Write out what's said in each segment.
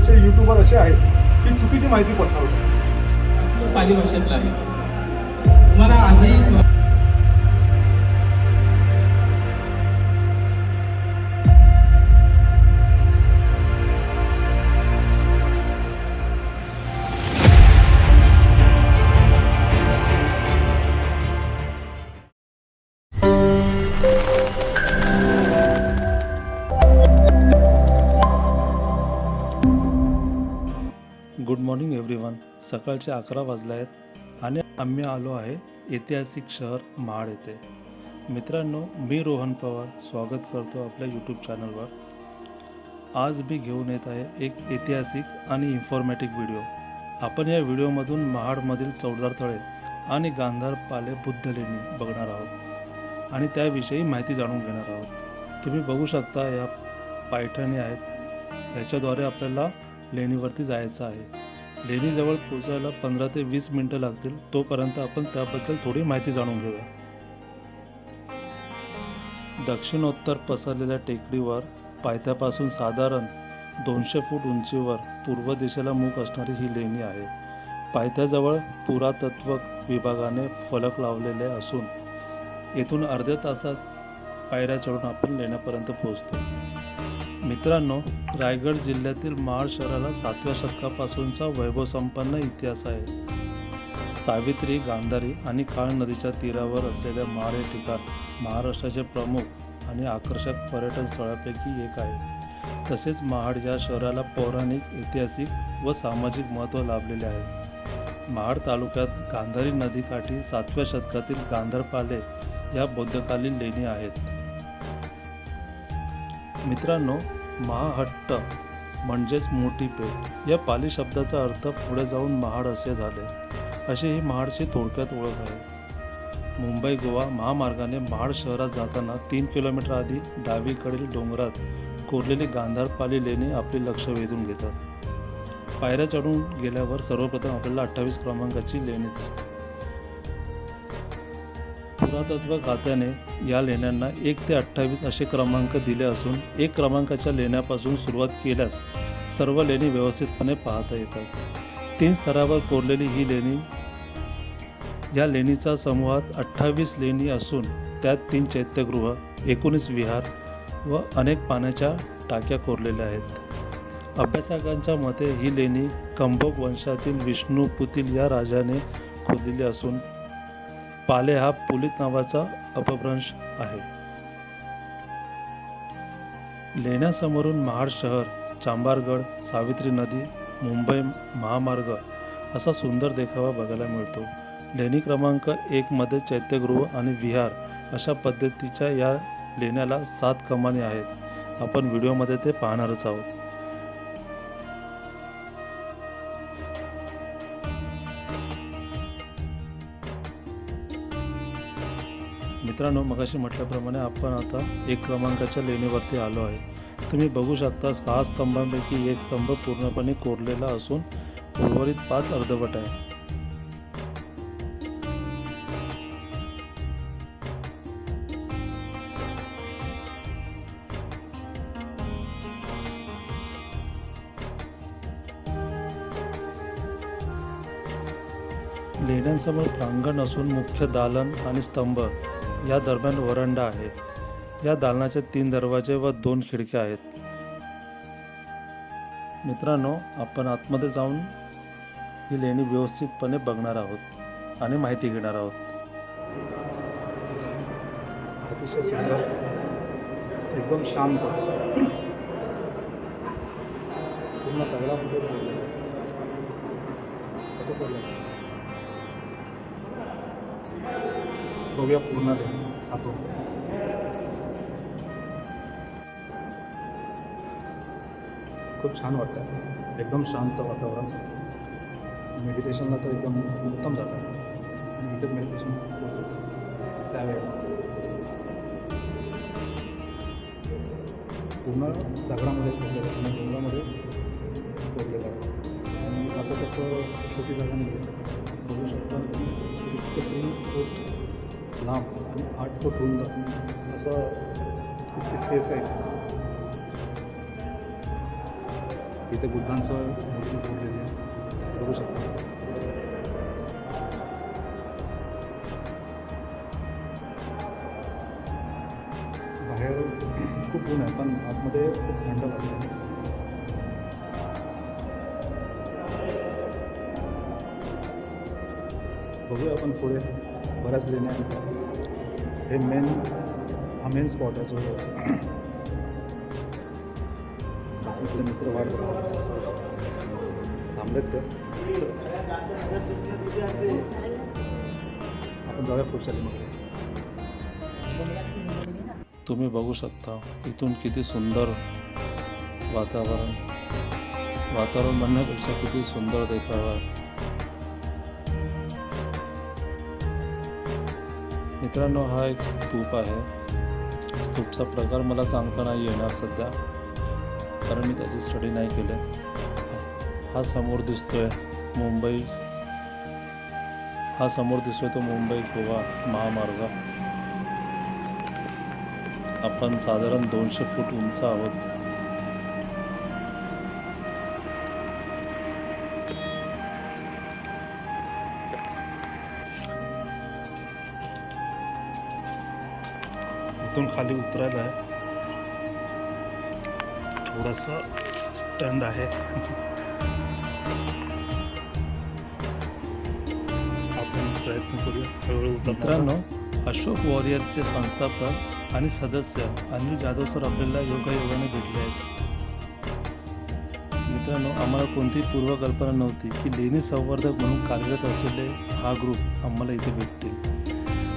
बरेचसे युट्यूबर असे आहेत की चुकीची माहिती पसरवतात पाली भाषेतला आहे. तुम्हाला आजही सकाळचे अकरा वाजले आहेत आणि आम्ही आलो आहे ऐतिहासिक शहर महाड येथे. मित्रांनो मी रोहन पवार स्वागत करतो आपल्या यूट्यूब चॅनलवर आज मी घेऊन येत आहे एक ऐतिहासिक आणि इन्फॉर्मॅटिव्ह व्हिडिओ आपण या व्हिडिओमधून महाडमधील चौदार तळे आणि गांधार पाले बुद्ध लेणी बघणार आहोत. आणि त्याविषयी माहिती जाणून घेणार आहोत. तुम्ही बघू शकता या पायठणी आहेत. याच्याद्वारे आपल्याला लेणीवरती जायचं आहे. लेणीजवळ पोचायला पंधरा ते वीस मिनटं लागतील तोपर्यंत आपण त्याबद्दल थोडी माहिती जाणून घेऊया. दक्षिणोत्तर पसरलेल्या टेकडीवर पायथ्यापासून साधारण दोनशे फूट उंचीवर पूर्व दिशेला मुख असणारी ही लेणी आहे. पायथ्याजवळ पुरातत्व विभागाने फलक लावलेले असून येथून अर्ध्या तासात पायऱ्या चढून आपण लेण्यापर्यंत पोहोचतो. मित्रांनो रायगड जिल्ह्यातील महाड शहराला सातव्या शतकापासूनचा वैभवसंपन्न इतिहास आहे. सावित्री गांधारी आणि काळ नदीच्या तीरावर असलेल्या महाड हे ठिकाण महाराष्ट्राचे प्रमुख आणि आकर्षक पर्यटन स्थळापैकी एक आहे. तसेच महाड या शहराला पौराणिक ऐतिहासिक व सामाजिक महत्त्व लाभलेले आहे. महाड तालुक्यात गांधारी नदीकाठी सातव्या शतकातील गांधारपाले या बौद्धकालीन लेणी आहेत. मित्रांनो महाहट्ट म्हणजेच मोठी पेठ. या पाली शब्दाचा अर्थ पुढे जाऊन महाड असे झाले. अशी ही महाडची थोडक्यात ओळख आहे. मुंबई गोवा महामार्गाने महाड शहरात जाताना तीन किलोमीटर आधी डावीकडील डोंगरात कोरलेली गांधारपाली लेणी आपले लक्ष वेधून घेतात. पायऱ्या चढून गेल्यावर सर्वप्रथम आपल्याला अठ्ठावीस क्रमांकाची लेणी दिसते. पुरातत्व खात्याने या लेण्यांना एक ते अठ्ठावीस असे क्रमांक दिले असून एक क्रमांकाच्या लेण्यापासून सुरुवात केल्यास सर्व लेणी व्यवस्थितपणे पाहता येतात. तीन स्तरावर कोरलेली ही लेणी या लेणीचा समूहात अठ्ठावीस लेणी असून त्यात तीन चैत्यगृह एकोणीस विहार व अनेक पाण्याच्या टाक्या कोरलेल्या आहेत. अभ्यासकांच्या मते ही लेणी कंभोग वंशातील विष्णुपुतील या राजाने खोदलेली असून पाले हा पुलित नावाचा अपभ्रंश आहे. लेण्यासमोरून महाड शहर चांबारगड सावित्री नदी मुंबई महामार्ग असा सुंदर देखावा बघायला मिळतो. लेणी क्रमांक एकमध्ये चैत्यगृह आणि विहार अशा पद्धतीच्या या लेण्याला सात कमानी आहेत. आपण व्हिडिओमध्ये ते पाहणारच आहोत. मित्रांनो मगाशी म्हटल्याप्रमाणे आपण आता एक क्रमांकाच्या लेणीवरती आलो आहे. तुम्ही बघू शकता सहा स्तंभांपैकी एक स्तंभ पूर्णपणे कोरलेला असून उर्वरित पाच अर्धवट आहे. लेण्यांसमोर प्रांगण असून मुख्य दालन आणि स्तंभ या दरम्यान वरंडा आहे या दालनाचे तीन दरवाजे व दोन खिडक्या आहेत. मित्रांनो आपण आतमध्ये जाऊन ही लेणी व्यवस्थितपणे बघणार आहोत आणि माहिती घेणार आहोत. अतिशय सुंदर एकदम शांत. पूर्ण दगडामध्ये असं पडलं बघूया पूर्ण जातो खूप छान वाटतं. एकदम शांत वातावरण. मेडिटेशनला तर एकदम उत्तम जातं. आणि इथेच मेडिटेशन करतो. त्यावेळेला. पूर्ण दगडामध्ये कोरलेलं आहे. पूर्ण डोंगरामध्ये कोरलेलं आहे. आणि असं तसं छोटी जागा नाही बघू शकता फिफ्टी थ्री फूट लांब आणि आठ फूट रुंद असं इतकी स्पेस आहे. इथे बुद्धांचं मूर्ती कोरलेली बघू शकता. बाहेर खूप ऊन आहे पण आतमध्ये खूप थंड वाटतं बघूया आपण पुढे बऱ्याच लेण्या हे मेन स्पॉट आहे जो आपले मित्र बघतात. थांबलेत आपण जाऊया पुढच्या लेण्याकडे तुम्ही बघू शकता इथून किती सुंदर वातावरण। वातावरण म्हणण्यापेक्षा किती सुंदर देखावा। मित्रांनो हा एक स्तूप आहे. स्तूपचा प्रकार मला सांगता नाही येणार सध्या कारण मी त्याची स्टडी नाही केले. हा समोर दिसतोय मुंबई. हा समोर दिसतोय तो मुंबई गोवा महामार्ग. आपण साधारण दोनशे फूट उंच आहोत. खाली उतरायला आहे. थोडासा स्टँड आहे. आपण प्रयत्न करूया. हळूहळू मित्रांनो अशोक वॉरियरचे संस्थापक आणि सदस्य अनिल जाधव सर आपल्याला योगायोगाने भेटले आहेत. मित्रांनो आम्हाला कोणतीही पूर्वकल्पना नव्हती की लेणी संवर्धक म्हणून कार्यरत असलेले हा ग्रुप आम्हाला इथे भेटतील.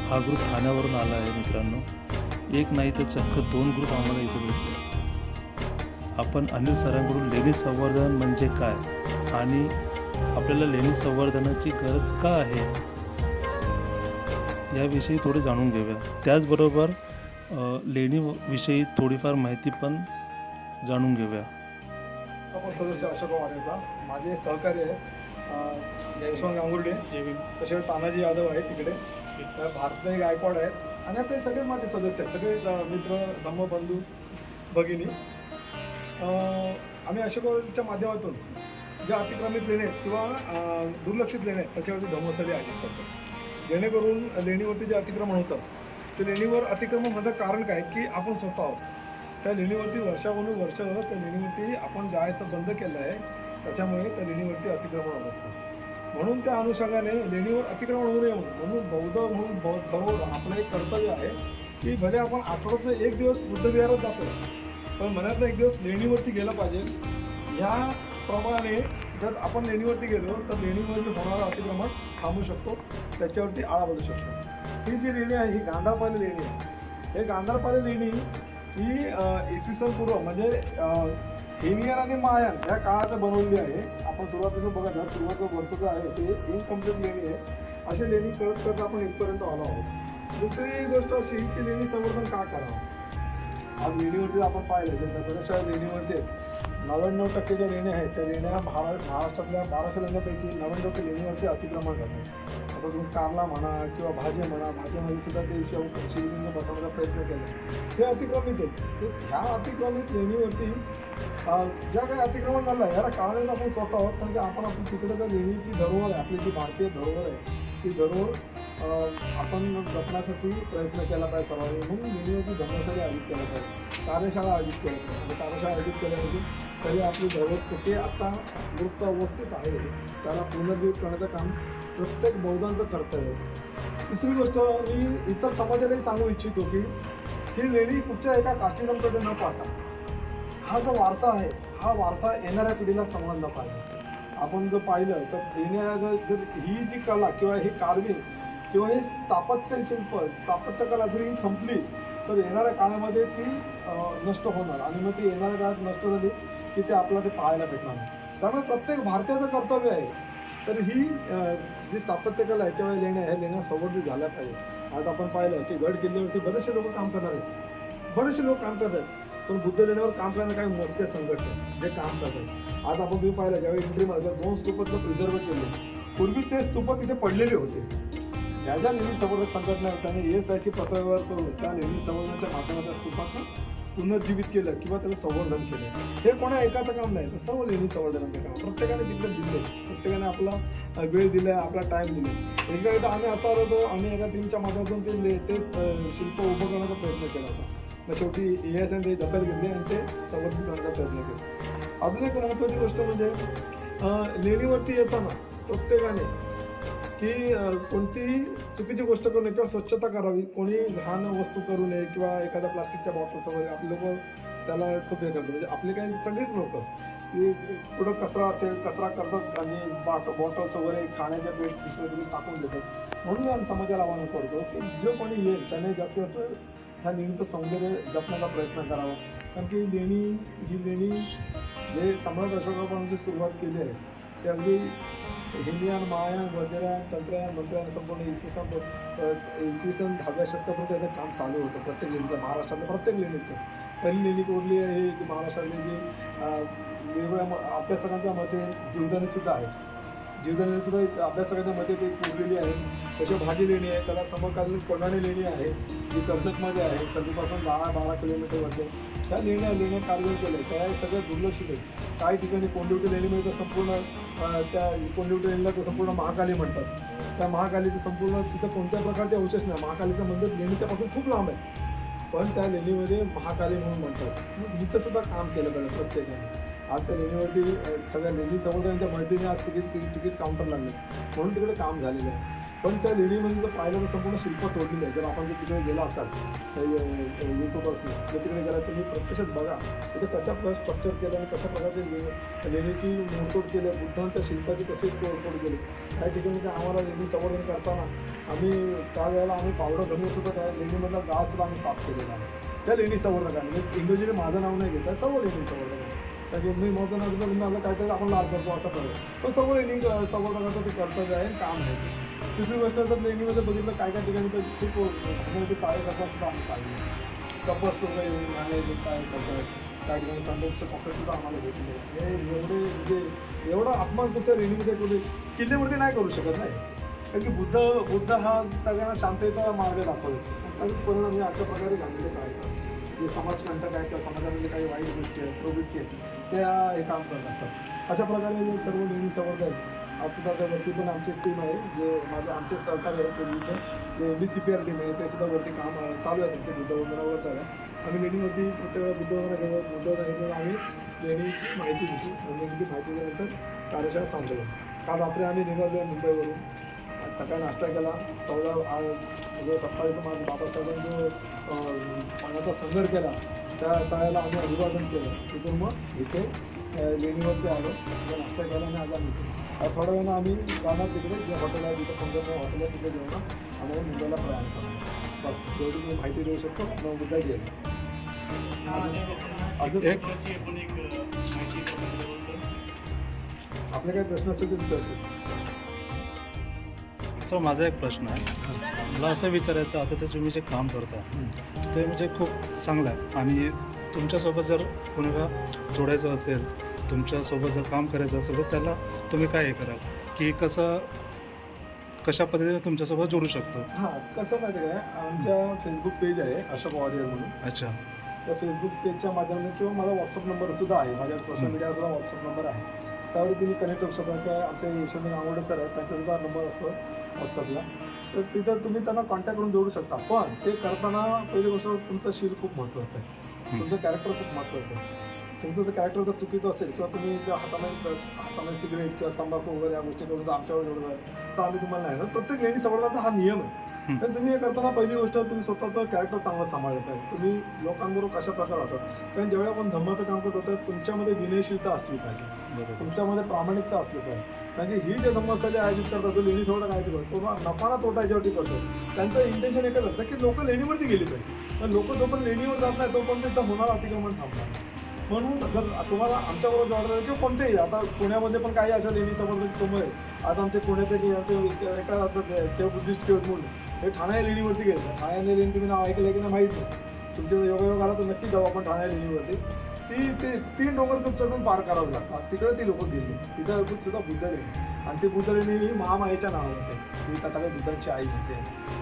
हा ग्रुप ठाण्यावरून आला आहे मित्रांनो. एक नाही तर चक्क दोन ग्रुप आम्हाला इथे भेटले. आपण अनिल सरांकडून लेणी संवर्धन म्हणजे काय? आणि आपल्याला लेणी संवर्धनाची गरज का आहे? याविषयी थोडे जाणून घेऊया. त्याचबरोबर लेणीविषयी थोडीफार माहिती पण जाणून घेऊया. आपण सदस्य अशोक वारेचा माझे सहकारी आहे. यशवंत गांगुर्डे तसे तानाजी यादव आहे तिकडे भारतीय गायकवाड आहेत आणि आता हे सगळे माझे सदस्य आहेत. सगळे अं, मित्र धम्मबंधू भगिनी. आम्ही अशोकच्या माध्यमातून ज्या अतिक्रमित लेणे किंवा दुर्लक्षित लेणे आहेत त्याच्यावरती धम्मस्थळी आयोजित करतो. जेणेकरून लेणीवरती जे अतिक्रमण होतं ते लेणीवर अतिक्रमण होण्याचं कारण काय की आपण स्वतः आहोत. त्या लेणीवरती वर्षावरून वर्ष त्या लेणीवरती आपण जायचं बंद केलं आहे. त्याच्यामुळे त्या लेणीवरती अतिक्रमण होत असतं. म्हणून त्या अनुषंगाने लेणीवर अतिक्रमण होऊ नये म्हणून. म्हणून बौद्ध म्हणून बौद्ध धर्म आपलं एक कर्तव्य आहे की भले आपण आठवड्यातनं एक दिवस बुद्धविहारात जातो पण मनातनं एक दिवस लेणीवरती गेलं पाहिजे. ह्याप्रमाणे जर आपण लेणीवरती गेलो तर लेणीवरती होणारं अतिक्रमण थांबू शकतो. त्याच्यावरती आळा बसू शकतो. ही जी लेणी आहे ही गांधारपाली लेणी आहे. हे गांधारपाली लेणी ही इसवी सन पूर्व म्हणजे हिमियर आणि मायन या काळात बनवलेली आहे. आपण सुरुवातीचं बघत ना सुरुवातीचं वर्ष जे आहे ते इनकम्प्लीट लेणी आहे. अशी लेणी करत करत आपण इथपर्यंत आलो आहोत. दुसरी गोष्ट अशी की लेणी संवर्धन का करावं? आज लेणीवरती आपण पाहिलं तर बऱ्याचशा लेणीवरती नव्याण्णव टक्के ज्या लेण्या आहेत त्या लेण्या महारा महाराष्ट्रातल्या बाराशे लेण्यापैकी नव्याण्णव टक्के लेणीवरती अतिक्रमण करतात. आता कांदा कारला म्हणा किंवा भाज्या म्हणा भाज्यामध्ये सुद्धा ते शिव शिवलिंग बसवण्याचा प्रयत्न केला. हे अतिक्रमित आहे ह्या अतिक्रमित लेणीवरती ज्या काही अतिक्रमण झालं आहे याला कारण आपण स्वतः आहोत कारण की आपण आपण तिकडे लेणीची धरोहर आहे आपली जी भारतीय धरोहर आहे ती धरोहर आपण जपण्यासाठी प्रयत्न केला पाहिजे सर्वांनी. म्हणून लेणीवरती धर्मशाळा आयोजित केला पाहिजे. कार्यशाळा आयोजित केल्या पाहिजे. म्हणजे कार्यशाळा आयोजित केल्यावरती तरी आपली धरोहर कुठे आता वृत्त अवस्थेत आहे त्याला पुनर्जीवित करण्याचं काम प्रत्येक बौद्धांचं कर्तव्य तिसरी गोष्ट मी इतर समाजालाही सांगू इच्छितो की ही लेणी कुठच्या एका काष्टीनंकडे न पाहता हा जो वारसा आहे हा वारसा येणाऱ्या पिढीला समजला पाहिजे. आपण जर पाहिलं तर येणाऱ्या जर ही जी कला किंवा ही कार्विंग किंवा हे स्थापत्य शिल्प स्थापत्यकला जरी ही संपली तर येणाऱ्या काळामध्ये ती नष्ट होणार आणि मग ती येणाऱ्या काळात नष्ट झाली की ते आपल्याला ते पाहायला भेटणार त्यामुळे प्रत्येक भारतीयाचं कर्तव्य आहे तर ही जी स्थापत्यकला आहे किंवा लेण्या ह्या लेण्या संवर्धित झाल्या पाहिजे आज आपण पाहिलं की गड किल्ल्यावरती बरेचसे लोक काम करणार आहेत. बरेचसे लोक काम करत आहेत. पण बुद्ध लेण्यावर काम करणं काही मोजके संघटना जे काम करत आहेत. आज आपण तुम्ही पाहिलं ज्यावेळी एंट्री मारलं दोन स्तूपातलं प्रिझर्व केले. पूर्वी ते स्तूप तिथे पडलेले होते. ज्या ज्या लेणी संवर्धक संघटना त्यांनी एस आयची पत्रव्यवहार करून त्या लेणी संवर्धनाच्या माध्यमाच्या स्तूपाचं पुनर्जीवित केलं किंवा त्याचं संवर्धन केलं. हे कोणा एकाचं काम नाही तर सर्व लेणी संवर्धनाचं काम प्रत्येकाने तिकडे दिले प्रत्येकाने आपला वेळ दिला आपला टाइम दिला. एकदा एकदा आम्ही असा आलो होतो आम्ही एका टीमच्या माध्यमातून ते ले- ते शिल्प उभं करण्याचा प्रयत्न केला होता. मग शेवटी एस एस ते दखल घेतली आणि ते संवर्धित करण्याचा प्रयत्न केला. अजून एक महत्त्वाची गोष्ट म्हणजे लेणीवरती येताना प्रत्येकाने की कोणतीही चुकीची गोष्ट करू नये किंवा स्वच्छता करावी कोणी घाण वस्तू करू नये किंवा एखाद्या प्लास्टिकच्या बॉटल्स वगैरे आपले लोक त्याला खूप हे करतात. म्हणजे आपले काही सगळेच लोक की पुढं कचरा असेल कचरा करतात आणि बाट बॉटल्स वगैरे खाण्याच्या प्लेट्स वगैरे टाकून देतात. म्हणून आम्ही समाजाला आवाहन करतो की जो कोणी येईल त्याने जास्तीत जास्त ह्या लेणीचं सौंदर्य जपण्याचा प्रयत्न करावा. कारण की लेणी ही लेणी जे सम्राट अशोकापासून सुरुवात केली आहे ते अगदी हिंदियान माया वज्रयान तंत्रयान मंत्रयान संपूर्ण इसवी सन इसवी सन दहाव्या शतकापर्यंत त्याचं काम चालू होतं प्रत्येक लेणीचं महाराष्ट्रातलं प्रत्येक लेणीचं. पहिली लेणी कोरली आहे? की महाराष्ट्रातली जी वेगवेगळ्या म- अभ्यासकांच्या मते जीवदानीसुद्धा आहे. जीवदानीसुद्धा एक अभ्यासकांच्या मते ती कोरलेली आहे. त्याची भाजी लेणी आहे त्याला समकालीन कोंडाणी लेणी आहे जी कर्जतमध्ये आहे कर्जतपासून दहा बारा किलोमीटरमध्ये त्या लेण्या लेण्या कार्य केलं आहे त्या सगळं दुर्लक्षित आहे. काही ठिकाणी कोंडिवटी लेणीमध्ये तर संपूर्ण त्या कोंडिवटी लेणीला तर संपूर्ण महाकाली म्हणतात. त्या महाकालीचं संपूर्ण तिथं कोणत्या प्रकारचे अवशेष नाही. महाकालीचं मंदिर लेणीच्यापासून खूप लांब आहे. पण त्या लेणीमध्ये महाकाली म्हणून म्हणतात. इथं सुद्धा काम केलं पाहिजे प्रत्येकाने. आज त्या लेणीवरती सगळ्या लेणी संवर्धनाच्या मदतीने आज तिकीट तिकीट काउंटर लागले. म्हणून तिकडे काम झालेलं आहे. पण त्या लेणीमध्ये जर पाहिलं तर संपूर्ण शिल्प तोडलेलं आहे. जर आपण जर तिकडे गेला असाल युट्यूबर्सने जर तिकडे गेला तुम्ही प्रत्यक्षात बघा तिथे कशा प्रकारे स्ट्रक्चर केलं आणि कशा प्रकारे लेणीची मोडतोड केली बुद्धांच्या शिल्पाची कशी तोडतोड केली. काही ठिकाणी काय आम्हाला लेणी संवर्धन करताना आम्ही त्या वेळेला आम्ही पावडर घालून सुद्धा त्या लेणीमधला गाळ सुद्धा आम्ही साफ केलेला आहे. त्या लेणी संवर्धकांनी म्हणजे इंग्रजीने माझं नाव नाही घेत सर्व लेणी संवर्धक कारण मी माझं नाव घेतलं तुम्ही आपलं काहीतरी आपण लाभ करतो असं करतो पण सर्व लेणी संवर्धकाचं ते कर्तव्य आहे काम आहे. दुसरी गोष्ट जर लेणीमध्ये बघितलं काय काय ठिकाणी तर खूप म्हणजे चाळे करतात सुद्धा आम्ही पाहिजे कपस लोक येऊन काय कपस करतात ठिकाणी कंडक्टचे कपडे सुद्धा आम्हाला भेटले. हे एवढे म्हणजे एवढा अपमान सुद्धा लेणीमध्ये कुठे किल्ल्यावरती नाही करू शकत नाही कारण की बुद्ध बुद्ध हा सगळ्यांना शांततेचा मार्ग दाखवतो. कारण परिणाम हे अशा प्रकारे घाललेलेच आहेत जे समाजकंटक आहेत किंवा समाजामध्ये काही वाईट गोष्टी आहेत प्रवृत्ती आहेत त्या हे काम करत असतात अशा प्रकारे सर्व नेहमी समोर आहेत आज पण आमची टीम आहे जे माझे आमचे सरकार आहे पूर्वीचे जे B C P R team आहे ते सुद्धा वरती काम चालू आहे त्यांचे बुद्धवंदनावर चालू आहे. आम्ही लेणीवरती प्रत्येक वेळा बुद्धवंदना घेतो बुद्धवंदना आम्ही ट्रेनिंगची माहिती घेतली ट्रेनिंगची माहिती दिल्यानंतर कार्यशाळा सांगतो काल रात्री आम्ही निघालो आहे मुंबईवरून सकाळी नाश्ता केला. चौदा सकाळीचं म्हणजे बाबासाहेबांनी पाण्याचा संघर्ष केला. त्या तळ्याला आम्ही अभिवादन केलं. तिथून मग इथे लेणीवरती आलो. तिथे नाश्ता केला आणि आज आम्ही थोड्या वेळानं आम्ही जाणार तिकडे. जे हॉटेल आहे तिथे पंधरा हॉटेल आहे तिकडे जेवणार आणि मुंबईला प्रयाण करणार बस जेवढी मी माहिती देऊ शकतो मग मुद्दा घेईल अजून एक आपले काही प्रश्न असेल तर विचारू शकतो सर माझा एक प्रश्न आहे. मला असं विचारायचं आता ते तुम्ही जे काम करता ते म्हणजे खूप चांगलं आहे. आणि तुमच्यासोबत जर कोणाला जोडायचं असेल तुमच्यासोबत जर काम करायचं असेल तर त्याला तुम्ही काय हे कराल? की कसं कशा पद्धतीने तुमच्यासोबत जोडू शकतो? हां कसं माहिती आहे आमच्या फेसबुक पेज आहे अशोक वाडियर म्हणून. अच्छा. त्या फेसबुक पेजच्या माध्यमातून किंवा माझा व्हॉट्सअप नंबर सुद्धा आहे. माझ्या सोशल मीडियावर सुद्धा व्हॉट्सअप नंबर आहे. त्यावर तुम्ही कनेक्ट होऊ शकता. किंवा आमचे यशवंत आवडे सर आहेत. त्यांचा सुद्धा नंबर असतो व्हॉट्सअपला तर तिथं तुम्ही त्यांना कॉन्टॅक्ट करून जोडू शकता. पण ते करताना पहिली गोष्ट तुमचं शील खूप महत्त्वाचं आहे. तुमचं कॅरेक्टर खूप महत्त्वाचं आहे. तुमचं जर कॅरेक्टर जर चुकीचं असेल किंवा तुम्ही त्या हातामध्ये हातामध्ये सिगरेट किंवा तंबाखू वगैरे या गोष्टी करून आमच्यावर जोडतात तर आम्ही तुम्हाला नाही. प्रत्येक लेणी समोरचा हा नियम आहे. तर तुम्ही हे करताना पहिली गोष्ट तुम्ही स्वतःचं कॅरेक्टर चांगलं सांभाळलं पाहिजे तुम्ही लोकांबरोबर कशा प्रकारे राहतात? कारण ज्यावेळी आपण धर्माचं काम करतो तर तुमच्यामध्ये विनयशीलता असली पाहिजे. तुमच्यामध्ये प्रामाणिकता असली पाहिजे. कारण की ही जे धर्मस्थळे आयोजित करतात जो लेणी सोडा काय करतो? तो ना नफा ना तोटा याच्यावरती करतो. त्यांचं इंटेन्शन एकच असतं की लोक लेणीवरती गेली पाहिजे. पण लोक जोपर्यंत लेणीवर जात नाही तोपर्यंत होणार अतिक्रमण थांबणार म्हणून जर तुम्हाला आमच्याबरोबर जॉर्डर किंवा कोणतेही आता पुण्यामध्ये पण काही अशा लेणी समोर समोर आहे. आता आमचे पुण्यात एक आमचे एका असं सेव बुद्धिस्ट केव्स म्हणून हे ठाणे लेणीवरती गेले. ठाणे लेणी तुम्ही नाव ऐकलं की नाही माहीत नाही. तुमच्या योगायोग आला तर नक्की जाऊ आपण ठाणे लेणीवरती ती ते तीन डोंगर तुम्ही चढून पार करावं लागतात तिकडे ती लोक गेली. तिथं सुद्धा बुद्ध लेणी आणि ती बुद्ध रेणी ही महामायेच्या नावावर होते ती तथागत बुद्धांची आई होते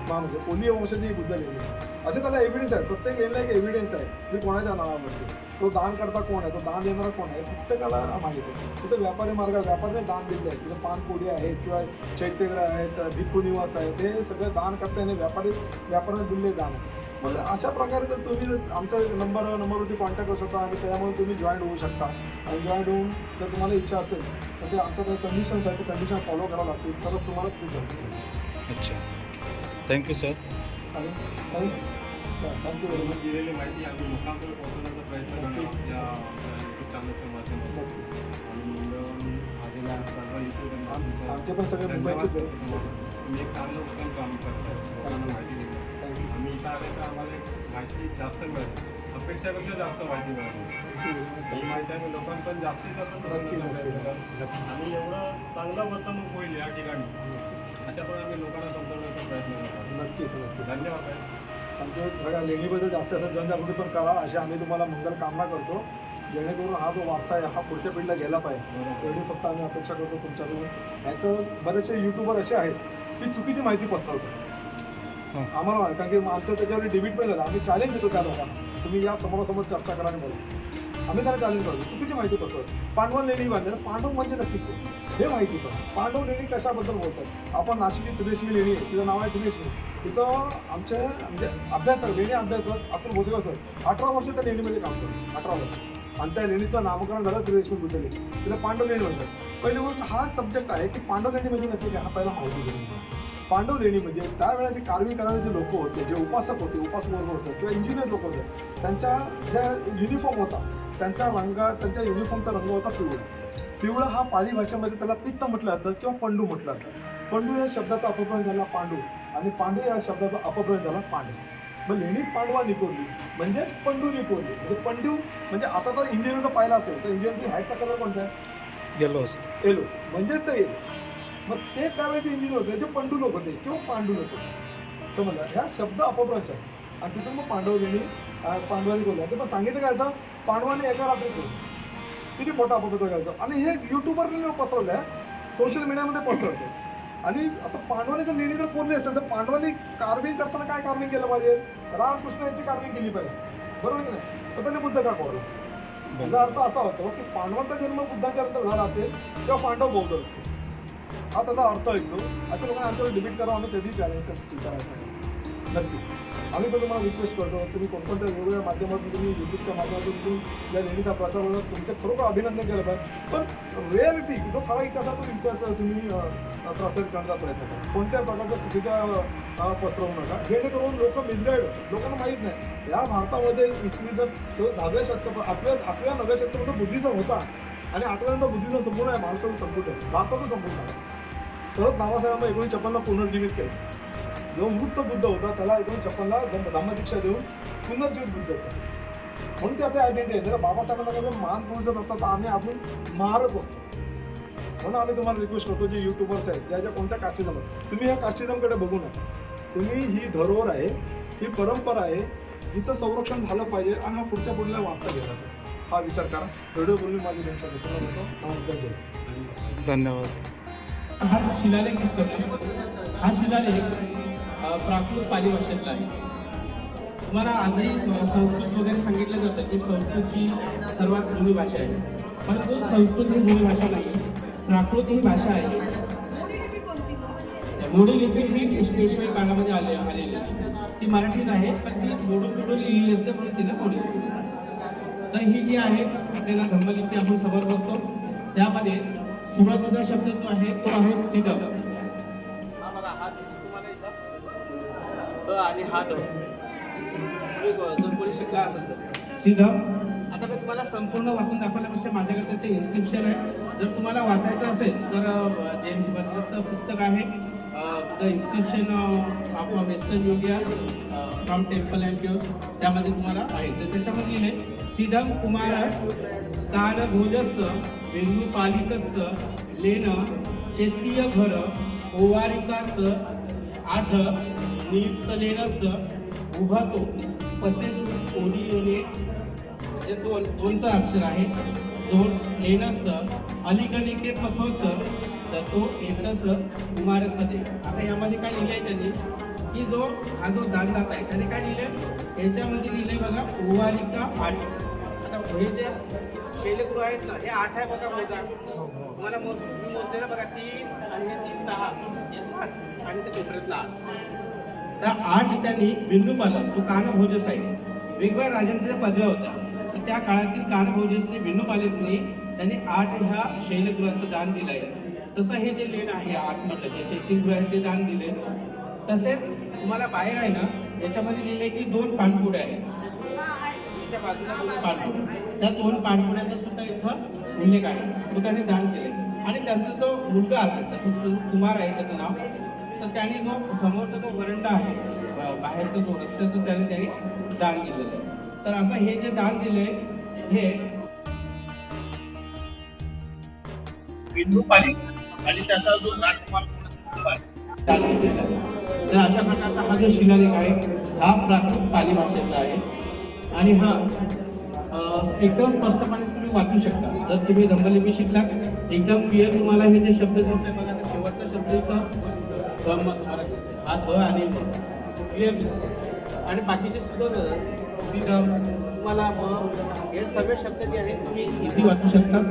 महा म्हणजे कोली वंशाची ही बुद्ध लेणी आहे. असे त्याला एव्हिडन्स आहे. प्रत्येक लेणीला एक एव्हिडन्स आहे. की कोणाच्या नावावरती तो दान करता कोण आहे? तो दान देणारा कोण आहे? प्रत्येकाला माहिती आहे. तिथं व्यापारी मार्ग व्यापारी दान दिले आहेत तिथं पानपोडी आहेत किंवा चैत्यग्रह आहेत भिक्खू निवास आहेत. हे सगळं दान करताना व्यापारी व्यापाऱ्याने दिले दान आहे. मग अशा प्रकारे जर तुम्ही जर आमच्या नंबर नंबरवरती कॉन्टॅक्ट करू शकता आणि त्यामुळे तुम्ही जॉईन होऊ शकता. आणि जॉईन होऊन जर तुम्हाला इच्छा असेल तर ते आमच्याकडे कंडिशन्स आहेत ते कंडिशन फॉलो करावं लागतील. तरच तुम्हाला ते जमतील अच्छा. थँक्यू सर आणि थँक्यू व्हेरी मच दिलेली माहिती आम्ही लोकांकडे पोहोचवण्याचा प्रयत्न करणार आहोत. त्या यूट्यूब चॅनलच्या माध्यमातून आमचे पण सगळे. तुम्ही एक चांगलं उत्तम काम करताय. लोकांना माहिती आले तर आम्हाला माहिती जास्त मिळेल. अपेक्षापेक्षा जास्त माहिती मिळाली. ही माहिती आम्ही लोकांपर्यंत जास्तीत जास्त नक्की, प्रयत्न नक्की. नक्की. आणि एवढं चांगलं वर्तणूक होईल या ठिकाणी. अशाप्रकारे आम्ही लोकांना समजवण्याचा प्रयत्न करणार नक्कीच नक्कीच. धन्यवाद साहेब. सगळ्या लेणीबद्दल जास्त असं जनजागृती पण करा. अशी आम्ही तुम्हाला मंगल कामना करतो. जेणेकरून हा जो वारसा आहे हा पुढच्या पिढीला गेला पाहिजे. एवढी फक्त आम्ही अपेक्षा करतो तुमच्याकडून. ह्याचं बरेचसे युट्यूबर असे आहेत की चुकीची माहिती पसरवतात. आम्हाला माहिती कारण की आमचं त्याच्यावर डिबेट पण झालं. आम्ही चॅलेंज देतो त्या लोकांना. तुम्ही या समोरासमोर चर्चा करा आणि बोला. आम्ही त्याला चॅलेंज करतो. चुकीची माहिती कसं? पांडव लेणी बांधल्या पांडव म्हणजे नक्की हे माहिती पण. पांडव लेणी कशाबद्दल बोलतात? आपण नाशिकची त्रिदेशमी लेणी आहे. तिचं नाव आहे त्रिदेशमी. तिथं आमचे म्हणजे अभ्यासक लेणी अभ्यासक अतुल भोसले सर अठरा वर्ष त्या लेणीमध्ये काम करतो अठरा वर्ष. आणि त्या लेणीचं नामकरण झालं त्रिदेशमी बुद्धले तिला पांडव लेणी म्हणतात. पहिली गोष्ट हा सब्जेक्ट आहे की पांडव लेणी म्हणजे नक्की हा पहिला माहिती घेऊन पांडव लेणी म्हणजे त्यावेळेला जे कारवी करणारे जे लोक होते जे उपासक होते उपासक वर्ग होते किंवा इंजिनियर लोक होते त्यांच्या ज्या युनिफॉर्म होता त्यांचा रंग त्यांच्या युनिफॉर्मचा रंग होता पिवळा. पिवळा हा पाली भाषेमध्ये त्याला पित्त म्हटलं जातं किंवा पंडू म्हटलं जातं. पंडू या शब्दाचा अपभ्रंश झाला पांडू आणि पांडू या शब्दाचा अपभ्रंश झाला पांडू. मग लेणी पांडवा निकोरली म्हणजेच पंडू निकोरली म्हणजे पंडू म्हणजे आता तर इंजिनियर पाहिला असेल तर इंजिनियरची हॅटचा कलर कोणता आहे? गेलो सर एलो म्हणजेच ते येलो मग ते त्यावेळेचे इंजिनियर होते जे पंडू लोक होते किंवा पांडू लोक. होते समजलं? ह्या शब्द अपभ्रंश आहेत आणि तिथून मग पांडव लेणी पांडवांनी बोलल्या ते पण सांगितलं काय होतं? पांडवाने एका रात्री केलं किती मोठा अपभ्रंश करतो आणि हे युट्यूबरने पसरवलं आहे सोशल मीडियामध्ये पसरवतो आणि आता पांडवाने जर लेणी जर कोरली असेल तर पांडवांनी कार्विंग करताना काय कार्विंग केलं पाहिजे? रामकृष्ण यांची कार्विंग केली पाहिजे. बरोबर की नाही? तर त्यांनी बुद्ध का कोरला याचा अर्थ असा होतो की पांडवांचा जन्म बुद्धाच्या नंतर झाला असेल किंवा पांडव बौद्ध असतील. हा त्याचा अर्थ ऐकतो. अशा लोकांना आमच्यावर डिबेट करा आम्ही कधी चॅलेंज त्याचं स्वीकारायचं आहे नक्कीच. आम्ही पण तुम्हाला रिक्वेस्ट करतो. तुम्ही कोणकोणत्या वेगवेगळ्या माध्यमातून तुम्ही युट्यूबच्या माध्यमातून तुम्ही या लेणीचा प्रचार होणार तुमचं खरोखर अभिनंदन केलं पाहिजे. पण रिअलिटी जो खरा इतिहास आहे तो इतिहास तुम्ही अं, प्रसारित करण्याचा प्रयत्न करा. कोणत्या प्रकारच्या चुकीच्या पसरवू नका. जेणेकरून लोक मिसगाईड लोकांना माहीत नाही. या भारतामध्ये इसवी सन तो दहाव्या शतक आपल्या आपल्या नव्या शतकामध्ये बुद्धिझम होता. आणि आठव्यानंतर बुद्धिझम संपूर्ण आहे भारताचं संपूर्ण आहे. भारताचं संपूर्ण आहे. परत बाबासाहेबांना एकोणीस छप्पनला पुनर्जीवित केलं. जो मृत बुद्ध होता त्याला एकोणीस छप्पनला धम्मदीक्षा देऊन पुनर्जीवित बुद्ध होता. म्हणून ते आपली आयडेंटिटी आहे. जर बाबासाहेबांना काही मान पुरुष जर नसतात तर आम्ही अजून महारच असतो. म्हणून आम्ही तुम्हाला रिक्वेस्ट करतो जे युट्यूबर्स आहेत ज्या ज्या कोणत्या कास्टिझम तुम्ही ह्या कास्टिझमकडे बघू नका. तुम्ही ही धरोहर आहे ही परंपरा आहे हिचं संरक्षण झालं पाहिजे आणि हा पुढच्या पुढल्या वारसा गेला हा विचार करा. व्हिडिओ बोलून माझी दोन धन्यवाद. हा शिलालेख दिसतो हा शिलालेख प्राकृत पाली भाषेतला आहे. तुम्हाला आजही संस्कृत वगैरे सांगितलं जातं की संस्कृत ही सर्वात जुनी भाषा आहे. परंतु संस्कृत ही जुनी भाषा नाही प्राकृत ही भाषा आहे. मोडी लिपी ही पेशवाई काळामध्ये आले आलेली आहे. ती मराठीत आहे पण ती मोडून मोडून लिहिली असते म्हणून तिला मोडी लिपी तर ही जी आहे आपल्याला धर्मलिपी आपण समोर बघतो. त्यामध्ये सुरुवातीचा शब्द जो आहे तो आहे सिदम हा तुम्हाला इथं स आणि हा द जर कोणी शिकला असेल तर सिदम आता मी तुम्हाला संपूर्ण वाचून दाखवल्यापेक्षा माझ्याकडे त्याचे इन्स्क्रिप्शन आहे. जर तुम्हाला वाचायचं असेल तर जेम्स बर्जसचं पुस्तक आहे. The inscription of western India from temple and pure त्यामध्ये तुम्हाला आहे. तर त्याच्यामध्ये लिहिले सिदम कुमारस काल भोजस वेणू पालिकस लेन चेतीय घर ओवारिकाच आठ नियुक्त लेनस उभातो. पसेस ओडियोने. जे दोन दोनचं अक्षर आहे. दोन लेणस अलीकडे के पथोच तर तो एकच कुमारस दे आता यामध्ये काय लिहिलंय त्यांनी? की जो हा जो दानदाता आहे त्याने काय लिहिलंय? याच्यामध्ये लिहिलंय बघा ओवालिका आठ आता हे जे शैलगृह आहेत ना हे आठ आहे बघा माझा. तुम्हाला मोज मी मोजले ना बघा तीन आणि हे तीन सहा हे सात आणि ते कोपऱ्यातला आठ. त्या आठ त्यांनी बिंदू पालन कानभोजस आहे वेगवेगळ्या राजांच्या पदव्या होत्या. तर त्या काळातील कानभोजसने बिंदू त्यांनी आठ ह्या शैलगृहाचं दान दिलं आहे तसं हे जे लेण आहे आतमधलं जे चैत्यगृह आहे ते दान दिले. तसेच तुम्हाला बाहेर आहे ना याच्यामध्ये लिहिले की दोन पाणपुडे आहेत. त्याच्या बाजूला दोन पाणपुड्या त्या दोन पाणपुड्याचा सुद्धा इथं उल्लेख आहे. तो त्याने दान केले. आणि त्यांचा जो मुलगा असेल तसं कुमार आहे त्याचं नाव तर त्याने जो समोरचा जो वरंडा आहे बाहेरचा जो रस्त्याचं त्याने त्याने दान दिलेलं आहे. तर असं हे जे दान दिले हे बिंदू पालिका आणि त्याचा जो राजकुमार आहे, तर अशा प्रकारचा हा जो शिलालेख आहे हा प्राकृत पाली भाषेतला आहे. आणि हा एकदम स्पष्टपणे तुम्ही वाचू शकता. जर तुम्ही दंबलिपी शिकला एकदम क्लिअर तुम्हाला हे जे शब्द दिसते बघा ते शेवटचा शब्द इथं धम्म तुम्हाला दिसते हा ध आणि क्लिअर दिसते आणि बाकीचे सुद्धा सीधम तुम्हाला म हे सगळे शब्द जे आहेत तुम्ही इझी वाचू शकता.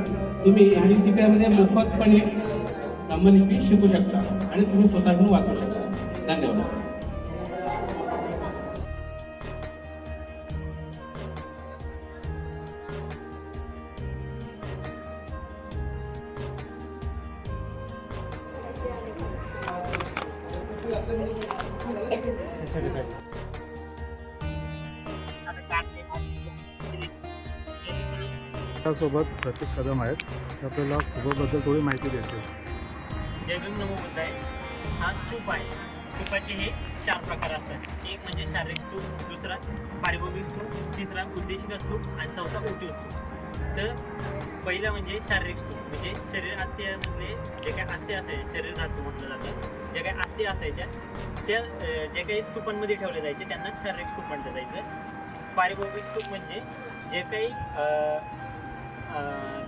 तुम्ही आणि सीट्यामध्ये मोफतपणे दंबलिपी शिकू शकता आणि तुम्ही स्वतःकडून वाचू शकता. धन्यवाद. त्यासोबत प्रतीक कदम आहेत. आपल्याला स्तूपाबद्दल थोडी माहिती देतील जैविक नमोबुद्ध आहे. हा स्तूप आहे. स्तूपाचे हे चार प्रकार असतात. एक म्हणजे शारीरिक स्तूप दुसरा पारिभोगिक स्तूप तिसरा उद्देशिक स्तूप आणि चौथा ओटी स्तूप. तर पहिला म्हणजे शारीरिक स्तूप. म्हणजे शरीर अस्थियामधले म्हणजे जे काही अस्थि असायचे शरीर धातू म्हटलं जातं. जे काही अस्थि असायच्या त्या जे काही स्तूपांमध्ये ठेवले जायचे त्यांना शारीरिक स्तूप म्हटलं जायचं. पारिभोगिक स्तूप म्हणजे जे काही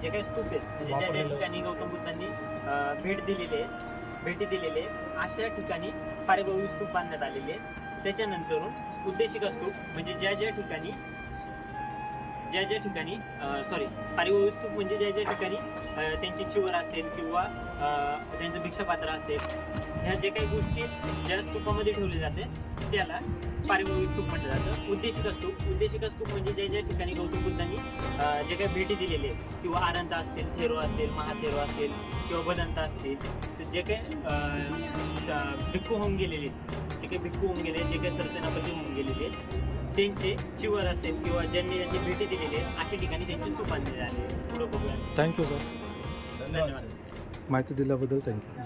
जे काही स्तूप आहेत म्हणजे ज्या ज्या ठिकाणी गौतम बुद्धांनी भेट दिलेली आहे भेटी दिलेले आहेत अशा ठिकाणी पारिभाविक स्तूप बांधण्यात आलेले आहेत. त्याच्यानंतरून उद्देशिक स्तूप म्हणजे ज्या ज्या ठिकाणी ज्या ज्या ठिकाणी सॉरी पारिभाविक स्तूप म्हणजे ज्या ज्या ठिकाणी त्यांची चिवर असेल किंवा त्यांचं भिक्षापात्र असेल ह्या ज्या काही गोष्टी ज्या स्तूपामध्ये ठेवले जाते त्याला पारिवारिक स्तूप म्हटलं जातं. उद्देशिक स्तूप उद्देशिक स्तूप म्हणजे ज्या ज्या ठिकाणी गौतम बुद्धांनी जे काही भेटी दिलेले आहेत किंवा आनंद असतील थेरो असेल महाथेरो असेल किंवा बदंत असतील तर जे काही भिक्खू होऊन गेलेले आहेत जे काही भिक्खू होऊन गेले जे काही सरसेनापती होऊन गेलेले आहेत त्यांचे चिवर असेल किंवा ज्यांनी ज्यांनी भेटी दिलेले आहेत अशा ठिकाणी त्यांचे स्तूप बांधलेले आहे. पुढं बघूया. थँक्यू सर धन्यवाद. माहिती दिल्याबद्दल थँक्यू